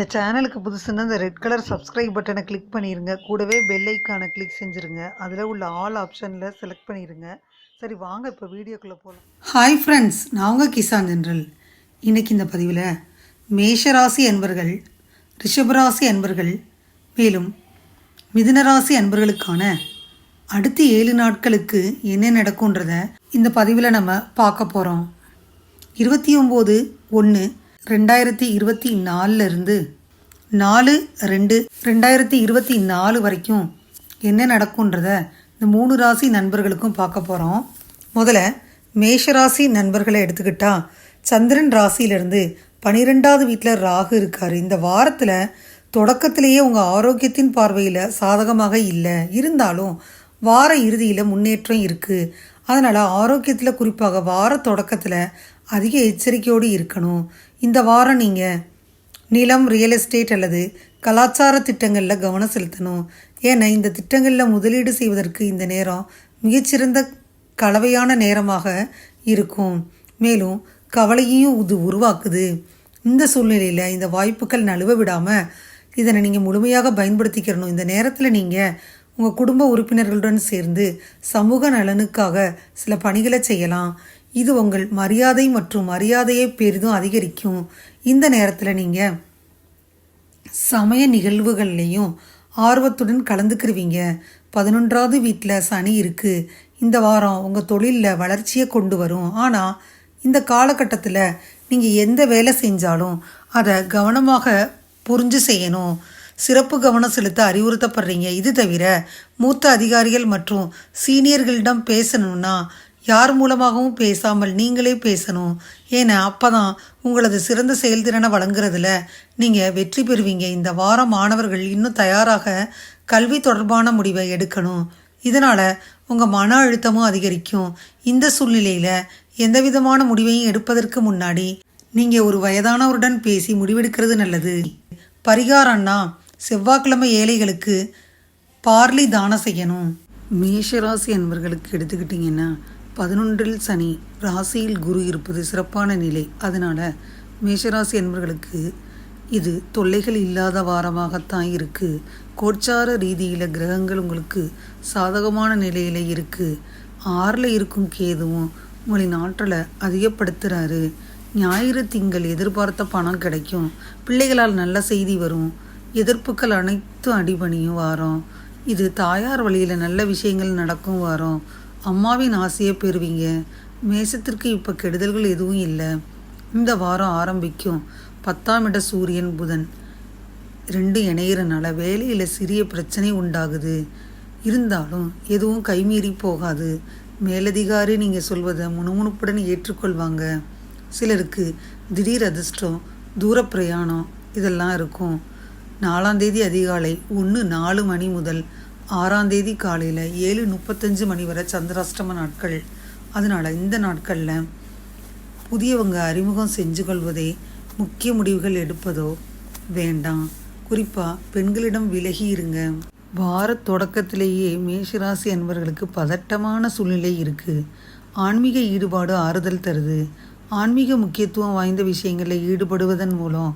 இந்த சேனலுக்கு புதுசுன்னா இந்த ரெட் கலர் சப்ஸ்கிரைப் பட்டனை கிளிக் பண்ணிடுங்க கூடவே பெல் ஐக்கானை கிளிக் செஞ்சுருங்க. அதில் உள்ள ஆல் ஆப்ஷனில் செலக்ட் பண்ணிடுங்க சரி வாங்க இப்போ வீடியோக்குள்ளே போகலாம் ஹாய் ஃப்ரெண்ட்ஸ் நான் உங்கள் கிசான் ஜென்ரல். இன்றைக்கி இந்த பதிவில் மேஷராசி அன்பர்கள் ரிஷபராசி அன்பர்கள் மேலும் மிதுனராசி அன்பர்களுக்கான அடுத்த ஏழு நாட்களுக்கு என்ன நடக்கும்ன்றத இந்த பதிவில் நம்ம பார்க்க போகிறோம் இருபத்தி ஒம்பது ஒன்று ரெண்டாயிரத்தி இருபத்தி நாலுலேருந்து நாலு ரெண்டு ரெண்டாயிரத்தி இருபத்தி நாலு வரைக்கும் என்ன நடக்கும்ன்றத இந்த மூணு ராசி நண்பர்களுக்கும் பார்க்க போகிறோம் முதல்ல மேஷராசி நண்பர்களை எடுத்துக்கிட்டா சந்திரன் ராசியிலிருந்து பனிரெண்டாவது வீட்டில் ராகு இருக்கார். இந்த வாரத்தில் தொடக்கத்திலேயே உங்கள் ஆரோக்கியத்தின் பார்வையில் சாதகமாக இல்லை. இருந்தாலும் வார இறுதியில் முன்னேற்றம் இருக்குது அதனால் ஆரோக்கியத்தில் குறிப்பாக வார தொடக்கத்தில் அதிக எச்சரிக்கையோடு இருக்கணும். இந்த வாரம் நீங்கள் நிலம் ரியல் எஸ்டேட் அல்லது கலாச்சார திட்டங்களில் கவனம் செலுத்தணும். ஏன்னா இந்த திட்டங்களில் முதலீடு செய்வதற்கு இந்த நேரம் மிகச்சிறந்த கலவையான நேரமாக இருக்கும். மேலும் கவலையையும் இது உருவாக்குது. இந்த சூழ்நிலையில் இந்த வாய்ப்புகள் நழுவ விடாமல் இதனை நீங்கள் முழுமையாக பயன்படுத்திக்கிறணும். இந்த நேரத்தில் நீங்கள் உங்கள் குடும்ப உறுப்பினர்களுடன் சேர்ந்து சமூக நலனுக்காக சில பணிகளை செய்யலாம். இது உங்கள் மரியாதை மற்றும் மரியாதையை பெரிதும் அதிகரிக்கும். இந்த நேரத்தில் நீங்கள் சமய நிகழ்வுகள்லையும் ஆர்வத்துடன் கலந்துக்கிருவீங்க. பதினொன்றாவது வீட்டில் சனி இருக்குது இந்த வாரம் உங்கள் தொழிலில் வளர்ச்சியை கொண்டு வரும். ஆனால் இந்த காலகட்டத்தில் நீங்கள் எந்த வேலை செஞ்சாலும் அதை கவனமாக புரிஞ்சு செய்யணும். சிறப்பு கவனம் செலுத்த அறிவுறுத்தப்படுறீங்க. இது தவிர மூத்த அதிகாரிகள் மற்றும் சீனியர்களிடம் பேசணும்னா யார் மூலமாகவும் பேசாமல் நீங்களே பேசணும். ஏன்னா அப்போ தான் உங்களது சிறந்த செயல்திறனை வழங்குறதுல நீங்கள் வெற்றி பெறுவீங்க. இந்த வாரம் மாணவர்கள் இன்னும் தயாராக கல்வி தொடர்பான முடிவை எடுக்கணும். இதனால் உங்கள் மன அழுத்தமும் அதிகரிக்கும். இந்த சூழ்நிலையில் எந்த விதமான முடிவையும் எடுப்பதற்கு முன்னாடி நீங்கள் ஒரு வயதானவருடன் பேசி முடிவெடுக்கிறது நல்லது. பரிகாரம்னா செவ்வாய்க்கிழமை ஏழைகளுக்கு பார்லி தானம் செய்யணும். மேஷராசி என்பவர்களுக்கு எடுத்துக்கிட்டிங்கன்னா பதினொன்றில் சனி ராசியில் குரு இருப்பது சிறப்பான நிலை. அதனால் மேஷராசி என்பவர்களுக்கு இது தொல்லைகள் இல்லாத வாரமாகத்தான் இருக்குது கோச்சார ரீதியில் கிரகங்கள் உங்களுக்கு சாதகமான நிலையில் இருக்குது ஆறில் இருக்கும் கேதுவும் உங்களின் ஆற்றலை அதிகப்படுத்துகிறாரு ஞாயிறு திங்கள் எதிர்பார்த்த பணம் கிடைக்கும். பிள்ளைகளால் நல்ல செய்தி வரும். எதிர்ப்புகள் அனைத்தும் அடிபணியும் வாரம். இது தாயார் வழியில் நல்ல விஷயங்கள் நடக்கும் வாரம். அம்மாவின் ஆசையை பெறுவீங்க. மேசத்திற்கு இப்போ கெடுதல்கள் எதுவும் இல்லை. இந்த வாரம் ஆரம்பிக்கும். பத்தாம் இட சூரியன் புதன். ரெண்டு இணையிறனால வேலையில் சிறிய பிரச்சனை உண்டாகுது. இருந்தாலும் எதுவும் கைமீறி போகாது. மேலதிகாரி நீங்கள் சொல்வதை முணுமுணுப்புடன் ஏற்றுக்கொள்வாங்க. சிலருக்கு திடீர் அதிர்ஷ்டம் தூர பிரயாணம் இதெல்லாம் இருக்கும். நாலாம் தேதி அதிகாலை ஒன்று நாலு மணி முதல் ஆறாம் தேதி காலையில் ஏழு முப்பத்தஞ்சு மணி வரை சந்திராஷ்டம நாட்கள். அதனால் இந்த நாட்களில் புதியவங்க அறிமுகம் செஞ்சு கொள்வதே முக்கிய முடிவுகள் எடுப்பதோ வேண்டாம். குறிப்பாக பெண்களிடம் விலகி இருங்க. வார தொடக்கத்திலேயே மேஷராசி அன்பர்களுக்கு பதட்டமான சூழ்நிலை இருக்குது ஆன்மீக ஈடுபாடு ஆறுதல் தருது. ஆன்மீக முக்கியத்துவம் வாய்ந்த விஷயங்களில் ஈடுபடுவதன் மூலம்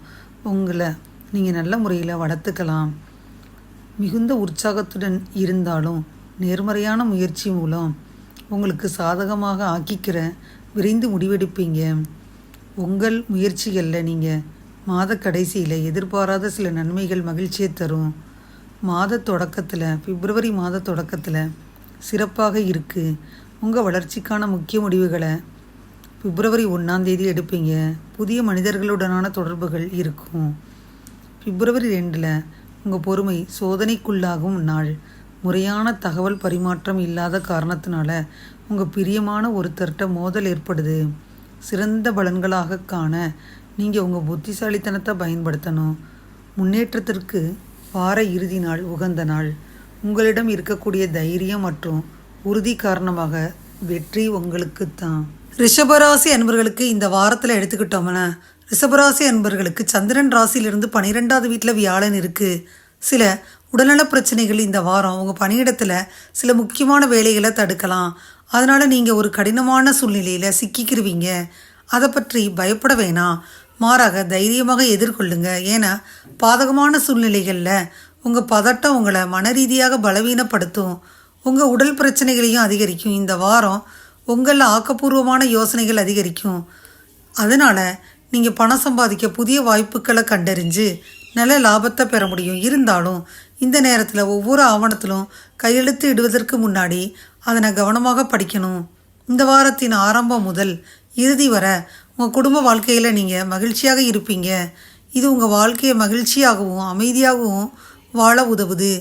உங்களை நீங்கள் நல்ல முறையில் வளர்த்துக்கலாம். மிகுந்த உற்சாகத்துடன் இருந்தாலும் நேர்மறையான முயற்சி மூலம் உங்களுக்கு சாதகமாக ஆக்கிக்கிற விரைந்து முடிவெடுப்பீங்க. உங்கள் முயற்சிகளில் நீங்கள் மாத கடைசியில் எதிர்பாராத சில நன்மைகள் மகிழ்ச்சியை தரும். மாத தொடக்கத்தில் பிப்ரவரி மாத தொடக்கத்தில் சிறப்பாக இருக்குது உங்கள் வளர்ச்சிக்கான முக்கிய முடிவுகளை பிப்ரவரி ஒன்றாந்தேதி எடுப்பீங்க. புதிய மனிதர்களுடனான தொடர்புகள் இருக்கும். பிப்ரவரி ரெண்டில் உங்கள் பொறுமை சோதனைக்குள்ளாகும் நாள். முறையான தகவல் பரிமாற்றம் இல்லாத காரணத்தினால உங்கள் பிரியமான ஒருத்தர்கிட்ட மோதல் ஏற்படுது. சிறந்த பலன்களாக காண நீங்கள் உங்கள் புத்திசாலித்தனத்தை பயன்படுத்தணும். முன்னேற்றத்திற்கு வார இறுதி நாள் உகந்த நாள். உங்களிடம் இருக்கக்கூடிய தைரியம் மற்றும் உறுதி காரணமாக வெற்றி உங்களுக்குத்தான் ரிஷபராசி அன்பர்களுக்கு இந்த வாரத்தில் எடுத்துக்கிட்டோம்னா ரிஷபராசி அன்பர்களுக்கு சந்திரன் ராசியிலிருந்து பன்னிரெண்டாவது வீட்டில் வியாழன் இருக்குது சில உடல்நல பிரச்சனைகள் இந்த வாரம் உங்கள் பணியிடத்தில் சில முக்கியமான வேலைகளை தடுக்கலாம். அதனால் நீங்கள் ஒரு கடினமான சூழ்நிலையில் சிக்கிக்கிருவீங்க. அதை பற்றி பயப்பட வேணாம். மாறாக தைரியமாக எதிர்கொள்ளுங்க. ஏன்னா பாதகமான சூழ்நிலைகளில் உங்கள் பதட்டம் உங்களை மன ரீதியாக பலவீனப்படுத்தும். உங்கள் உடல் பிரச்சனைகளையும் அதிகரிக்கும். இந்த வாரம் உங்களில் ஆக்கப்பூர்வமான யோசனைகள் அதிகரிக்கும். அதனால் நீங்கள் பணம் சம்பாதிக்க புதிய வாய்ப்புகளை கண்டறிஞ்சு நல்ல லாபத்தை பெற முடியும். இருந்தாலும் இந்த நேரத்தில் ஒவ்வொரு ஆவணத்திலும் கையெழுத்து இடுவதற்கு முன்னாடி அதனை கவனமாக படிக்கணும். இந்த வாரத்தின் ஆரம்பம் முதல் இறுதி வர உங்கள் குடும்ப வாழ்க்கையில் நீங்கள் மகிழ்ச்சியாக இருப்பீங்க. இது உங்கள் வாழ்க்கையை மகிழ்ச்சியாகவும் அமைதியாகவும் வாழ உதவுது.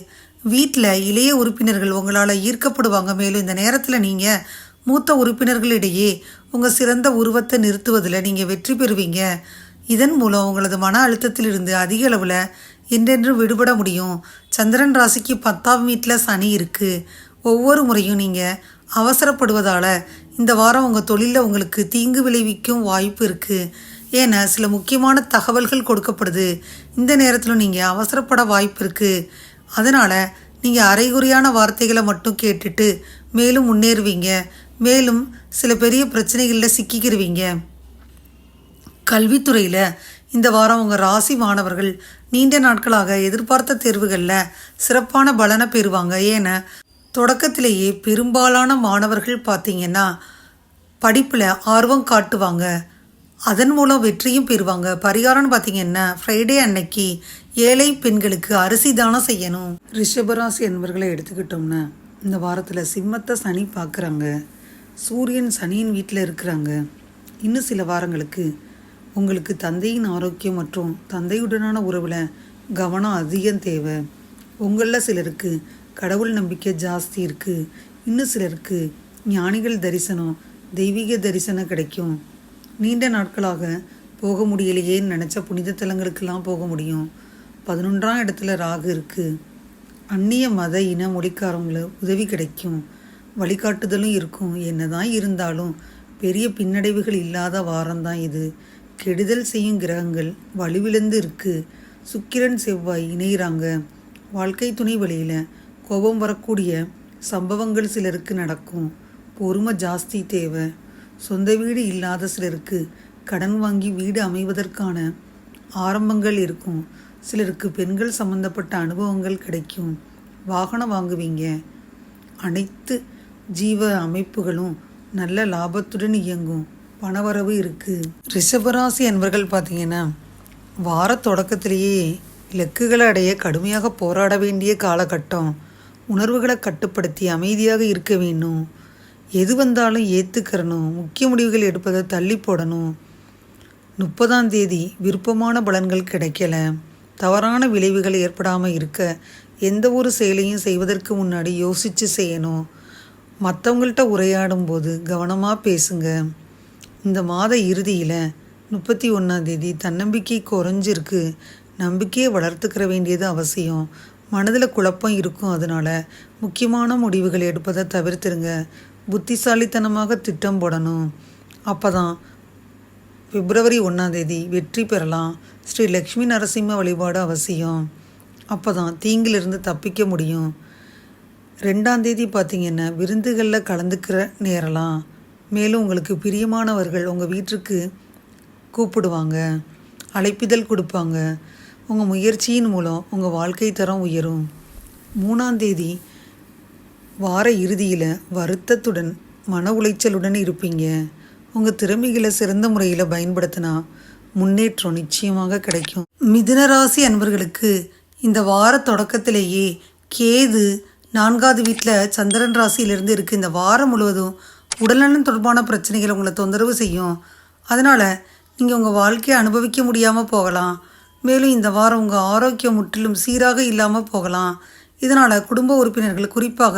வீட்டில் இளைய உறுப்பினர்கள் உங்களால் ஈர்க்கப்படுவாங்க. மேலும் இந்த நேரத்தில் நீங்கள் மூத்த உறுப்பினர்களிடையே உங்கள் சிறந்த உருவத்தை நிறுத்துவதில் நீங்கள் வெற்றி பெறுவீங்க. இதன் மூலம் உங்களது மன அழுத்தத்திலிருந்து அதிக அளவில் என்றென்றும் விடுபட முடியும். சந்திரன் ராசிக்கு பத்தாம் வீட்டில் சனி இருக்குது ஒவ்வொரு முறையும் நீங்கள் அவசரப்படுவதால் இந்த வாரம் உங்கள் தொழிலில் உங்களுக்கு தீங்கு விளைவிக்கும் வாய்ப்பு இருக்குது ஏன்னா சில முக்கியமான தகவல்கள் கொடுக்கப்படுது. இந்த நேரத்தில் நீங்கள் அவசரப்பட வாய்ப்பு இருக்குது அதனால் நீங்கள் அரைகுறையான வார்த்தைகளை மட்டும் கேட்டுட்டு மேலும் முன்னேறுவீங்க. மேலும் சில பெரிய பிரச்சனைகளில் சிக்கிக்கிருவீங்க. கல்வித்துறையில் இந்த வாரம் உங்கள் ராசி மாணவர்கள் நீண்ட நாட்களாக எதிர்பார்த்த தேர்வுகளில் சிறப்பான பலனை பெறுவாங்க. ஏன்னா தொடக்கத்திலேயே பெரும்பாலான மாணவர்கள் பார்த்திங்கன்னா படிப்பில் ஆர்வம் காட்டுவாங்க. அதன் மூலம் வெற்றியும் பெறுவாங்க. பரிகாரம்னு பார்த்திங்கன்னா ஃப்ரைடே அன்னைக்கு ஏழை பெண்களுக்கு அரிசி தானம் செய்யணும். ரிஷபராசி என்பவர்களை எடுத்துக்கிட்டோம்னா இந்த வாரத்தில் சிம்மத்தை சனி பார்க்குறாங்க சூரியன் சனியின் வீட்டில் இருக்கிறாங்க. இன்னும் சில வாரங்களுக்கு உங்களுக்கு தந்தையின் ஆரோக்கியம் மற்றும் தந்தையுடனான உறவில் கவனம் அதிகம் தேவை. உங்களில் சிலருக்கு கடவுள் நம்பிக்கை ஜாஸ்தி இருக்குது இன்னும் சிலருக்கு ஞானிகள் தரிசனம் தெய்வீக தரிசனம் கிடைக்கும். நீண்ட நாட்களாக போக முடியலையேன்னு நினச்ச புனித தலங்களுக்கெல்லாம் போக முடியும். பதினொன்றாம் இடத்துல ராகு இருக்குது அந்நிய மத இன மொழிக்காரங்கள உதவி கிடைக்கும். வழிகாட்டுதலும் இருக்கும். என்னதான் இருந்தாலும் பெரிய பின்னடைவுகள் இல்லாத வாரம்தான் இது. கெடுதல் செய்யும் கிரகங்கள் வலுவிழந்து இருக்கு. சுக்கிரன் செவ்வாய் இணைகிறாங்க வாழ்க்கை துணை வழியில் கோபம் வரக்கூடிய சம்பவங்கள் சிலருக்கு நடக்கும். பொறுமை ஜாஸ்தி தேவை. சொந்த வீடு இல்லாத சிலருக்கு கடன் வாங்கி வீடு அமைவதற்கான ஆரம்பங்கள் இருக்கும். சிலருக்கு பெண்கள் சம்பந்தப்பட்ட அனுபவங்கள் கிடைக்கும். வாகனம் வாங்குவீங்க. அனைத்து ஜீவ அமைப்புகளும் நல்ல லாபத்துடன் இயங்கும். பணவரவு இருக்குது ரிஷபராசி அன்பர்கள் பார்த்தீங்கன்னா வார தொடக்கத்திலேயே இலக்குகளை அடைய கடுமையாக போராட வேண்டிய காலகட்டம். உணர்வுகளை கட்டுப்படுத்தி அமைதியாக இருக்க வேணும் எது வந்தாலும் ஏற்றுக்கிறணும் முக்கிய முடிவுகள் எடுப்பதை தள்ளி போடணும். முப்பதாம் தேதி விருப்பமான பலன்கள் கிடைக்கல. தவறான விளைவுகள் ஏற்படாமல் இருக்க எந்த ஒரு செயலையும் செய்வதற்கு முன்னாடி யோசித்து செய்யணும். மற்றவங்கள்ட்ட உரையாடும் போது கவனமாக பேசுங்க. இந்த மாத இறுதியில் முப்பத்தி ஒன்றாந்தேதி தன்னம்பிக்கை குறைஞ்சிருக்கு. நம்பிக்கையை வளர்த்துக்கிற வேண்டியது அவசியம். மனதில் குழப்பம் இருக்கும். அதனால் முக்கியமான முடிவுகள் எடுப்பதை தவிர்த்துருங்க. புத்திசாலித்தனமாக திட்டம் போடணும். அப்போ தான் பிப்ரவரி ஒன்றாந்தேதி வெற்றி பெறலாம். ஸ்ரீ லக்ஷ்மி நரசிம்ம வழிபாடு அவசியம். அப்போ தான் தீங்கிலிருந்து தப்பிக்க முடியும். ரெண்டாம் தேதி பார்த்தீங்கன்னா விருந்துகளில் கலந்துக்கிற நேரலாம். மேலும் உங்களுக்கு பிரியமானவர்கள் உங்கள் வீட்டுக்கு கூப்பிடுவாங்க. அழைப்பிதழ் கொடுப்பாங்க. உங்கள் முயற்சியின் மூலம் உங்கள் வாழ்க்கை தரம் உயரும். மூணாம் தேதி வார இறுதியில் வருத்தத்துடன் மன உளைச்சலுடன் இருப்பீங்க. உங்கள் திறமைகளை சிறந்த முறையில் பயன்படுத்தினா முன்னேற்றம் நிச்சயமாக கிடைக்கும். மிதுனராசி அன்பர்களுக்கு இந்த வார தொடக்கத்திலேயே கேது நான்காவது வீட்டில் சந்திரன் ராசியிலிருந்து இருக்குது இந்த வாரம் முழுவதும் உடல்நலன் தொடர்பான பிரச்சனைகள் உங்களை தொந்தரவு செய்யும். அதனால் நீங்கள் உங்கள் வாழ்க்கையை அனுபவிக்க முடியாமல் போகலாம். மேலும் இந்த வாரம் உங்கள் ஆரோக்கியம் முற்றிலும் சீராக இல்லாமல் போகலாம். இதனால் குடும்ப உறுப்பினர்கள் குறிப்பாக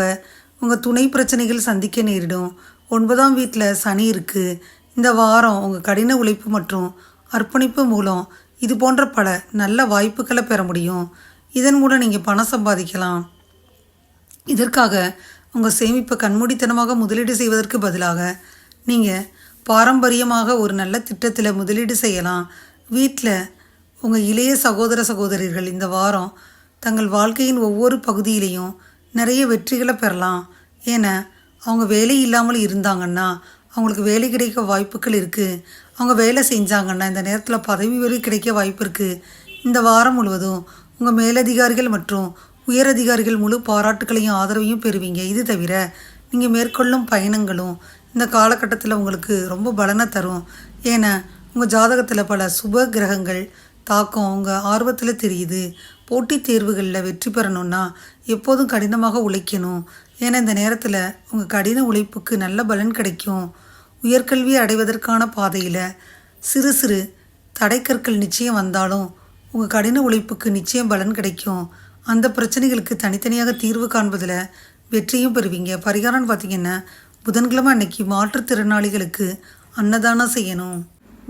உங்கள் துணை பிரச்சனைகள் சந்திக்க நேரிடும். ஒன்பதாம் வீட்டில் சனி இருக்குது இந்த வாரம் உங்கள் கடின உழைப்பு மற்றும் அர்ப்பணிப்பு மூலம் இது போன்ற பல நல்ல வாய்ப்புகளை பெற முடியும். இதன் மூலம் நீங்கள் பணம் சம்பாதிக்கலாம். இதற்காக உங்கள் சேமிப்பை கண்மூடித்தனமாக முதலீடு செய்வதற்கு பதிலாக நீங்கள் பாரம்பரியமாக ஒரு நல்ல திட்டத்தில் முதலீடு செய்யலாம். வீட்டில் உங்கள் இளைய சகோதர சகோதரிகள் இந்த வாரம் தங்கள் வாழ்க்கையின் ஒவ்வொரு பகுதியிலையும் நிறைய வெற்றிகளை பெறலாம். ஏன்னா அவங்க வேலை இல்லாமல் இருந்தாங்கன்னா அவங்களுக்கு வேலை கிடைக்க வாய்ப்புகள் இருக்குது அவங்க வேலை செஞ்சாங்கன்னா இந்த நேரத்தில் பதவி வரை கிடைக்க வாய்ப்பு இருக்குது இந்த வாரம் முழுவதும் உங்கள் மேலதிகாரிகள் மற்றும் உயரதிகாரிகள் முழு பாராட்டுகளையும் ஆதரவையும் பெறுவீங்க. இது தவிர நீங்கள் மேற்கொள்ளும் பயணங்களும் இந்த காலகட்டத்தில் உங்களுக்கு ரொம்ப பலனை தரும். ஏன்னா உங்கள் ஜாதகத்தில் பல சுப கிரகங்கள் தாக்கம் உங்கள் ஆர்வத்தில் தெரியுது. போட்டித் தேர்வுகளில் வெற்றி பெறணும்னா எப்போதும் கடினமாக உழைக்கணும். ஏன்னா இந்த நேரத்தில் உங்கள் கடின உழைப்புக்கு நல்ல பலன் கிடைக்கும். உயர்கல்வி அடைவதற்கான பாதையில் சிறு சிறு தடைக்கற்கள் நிச்சயம் வந்தாலும் உங்கள் கடின உழைப்புக்கு நிச்சயம் பலன் கிடைக்கும். அந்த பிரச்சனைகளுக்கு தனித்தனியாக தீர்வு காண்பதில் வெற்றியும் பெறுவீங்க. பரிகாரம்னு பார்த்தீங்கன்னா புதன்கிழமை அன்னைக்கு மாற்றுத்திறனாளிகளுக்கு அன்னதானம் செய்யணும்.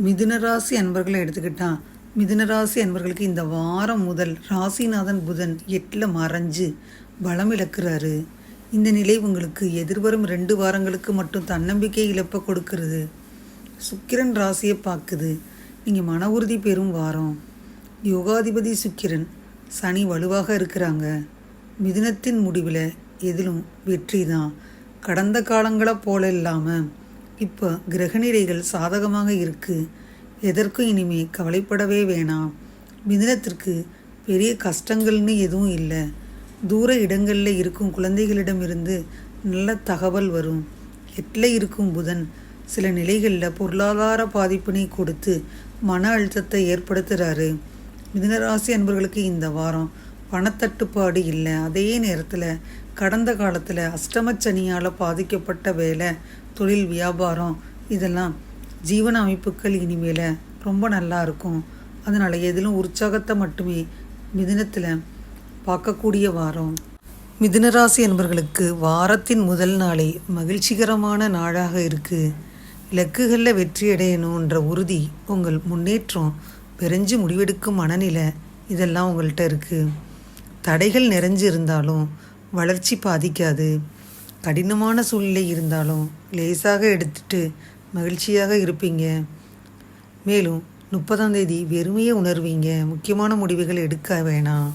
மிதுனராசி அன்பர்களை எடுத்துக்கிட்டா மிதுனராசி அன்பர்களுக்கு இந்த வாரம் முதல் ராசிநாதன் புதன் எட்டில் மறைஞ்சு பலம் இழக்கிறாரு. இந்த நிலை உங்களுக்கு எதிர்வரும் ரெண்டு வாரங்களுக்கு மட்டும் தன்னம்பிக்கை இழப்பை கொடுக்கிறது. சுக்கிரன் ராசியை பார்க்குது. நீங்கள் மன உறுதி பெறும் வாரம். யோகாதிபதி சுக்கிரன். சனி வலுவாக இருக்கிறாங்க. மிதுனத்தின் முடிவில் எதிலும் வெற்றி தான். கடந்த காலங்களை போல இல்லாமல் இப்போ கிரகநிலைகள் சாதகமாக இருக்குது எதற்கும் இனிமே கவலைப்படவே வேணாம். மிதினத்திற்கு பெரிய கஷ்டங்கள்னு எதுவும் இல்லை. தூர இடங்களில் இருக்கும் குழந்தைகளிடமிருந்து நல்ல தகவல் வரும். எட்டில் இருக்கும் புதன் சில நிலைகளில் பொருளாதார பாதிப்பினை கொடுத்து மன அழுத்தத்தை ஏற்படுத்துகிறாரு மிதுனராசி அன்பர்களுக்கு இந்த வாரம் பணத்தட்டுப்பாடு இல்லை. அதே நேரத்தில் கடந்த காலத்தில் அஷ்டமச்சனியால் பாதிக்கப்பட்ட வேலை தொழில் வியாபாரம் இதெல்லாம் ஜீவன அமைப்புகள் இனிமேல் ரொம்ப நல்லா இருக்கும். அதனால் எதிலும் உற்சாகத்தை மட்டுமே மிதினத்தில் பார்க்கக்கூடிய வாரம். மிதுனராசி என்பர்களுக்கு வாரத்தின் முதல் நாளே மகிழ்ச்சிகரமான நாளாக இருக்குது இலக்குகளில் வெற்றி அடையணுன்ற உறுதி உங்கள் முன்னேற்றம் விரைஞ்சு முடிவெடுக்கும் மனநிலை இதெல்லாம் உங்கள்கிட்ட இருக்குது தடைகள் நிறைஞ்சு இருந்தாலும் வளர்ச்சி பாதிக்காது. கடினமான சூழ்நிலை இருந்தாலும் லேசாக எடுத்துட்டு மகிழ்ச்சியாக இருப்பீங்க. மேலும் முப்பதாம் தேதி வெறுமையை உணர்வீங்க. முக்கியமான முடிவுகள் எடுக்க வேணாம்.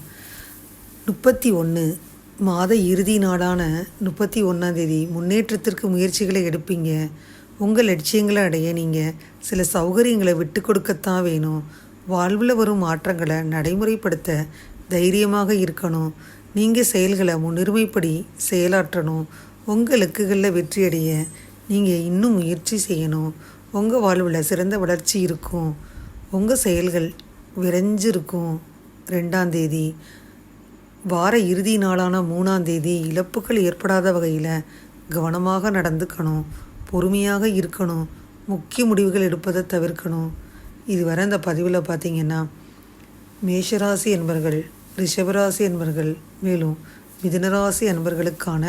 முப்பத்தி ஒன்று மாத இறுதி நாளான முப்பத்தி ஒன்றாம் தேதி முன்னேற்றத்திற்கு முயற்சிகளை எடுப்பீங்க. உங்கள் லட்சியங்களை அடைய நீங்கள் சில சௌகரியங்களை விட்டு கொடுக்கத்தான் வேணும். வாழ்வில் வரும் மாற்றங்களை நடைமுறைப்படுத்த தைரியமாக இருக்கணும். நீங்கள் செயல்களை முன்னுரிமைப்படி செயலாற்றணும். உங்கள் இலக்குகளில் வெற்றியடைய நீங்கள் இன்னும் முயற்சி செய்யணும். உங்கள் வாழ்வில் சிறந்த வளர்ச்சி இருக்கும். உங்கள் செயல்கள் விரைஞ்சிருக்கும். ரெண்டாம் தேதி வார இறுதி நாளான மூணாம் தேதி இழப்புகள் ஏற்படாத வகையில் கவனமாக நடந்துக்கணும். பொறுமையாக இருக்கணும். முக்கிய முடிவுகள் எடுப்பதை தவிர்க்கணும். இதுவரை அந்த பதிவில் பார்த்தீங்கன்னா மேஷராசி என்பர்கள் ரிஷபராசி என்பர்கள் மேலும் மிதுனராசி அன்பர்களுக்கான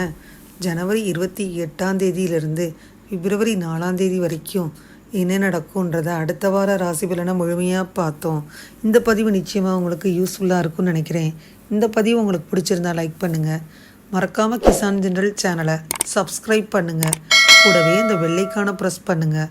ஜனவரி இருபத்தி எட்டாம் தேதியிலிருந்து பிப்ரவரி நாலாம் தேதி வரைக்கும் என்ன நடக்கும்ன்றதை அடுத்த வார ராசி பலனை முழுமையாக பார்த்தோம். இந்த பதிவு நிச்சயமாக உங்களுக்கு யூஸ்ஃபுல்லாக இருக்கும்னு நினைக்கிறேன். இந்த பதிவு உங்களுக்கு பிடிச்சிருந்தா லைக் பண்ணுங்கள் மறக்காமல் கிசான் ஜென்ரல் சேனலை சப்ஸ்கிரைப் பண்ணுங்கள் கூடவே இந்த வெள்ளைக்கான ப்ரெஸ் பண்ணுங்கள்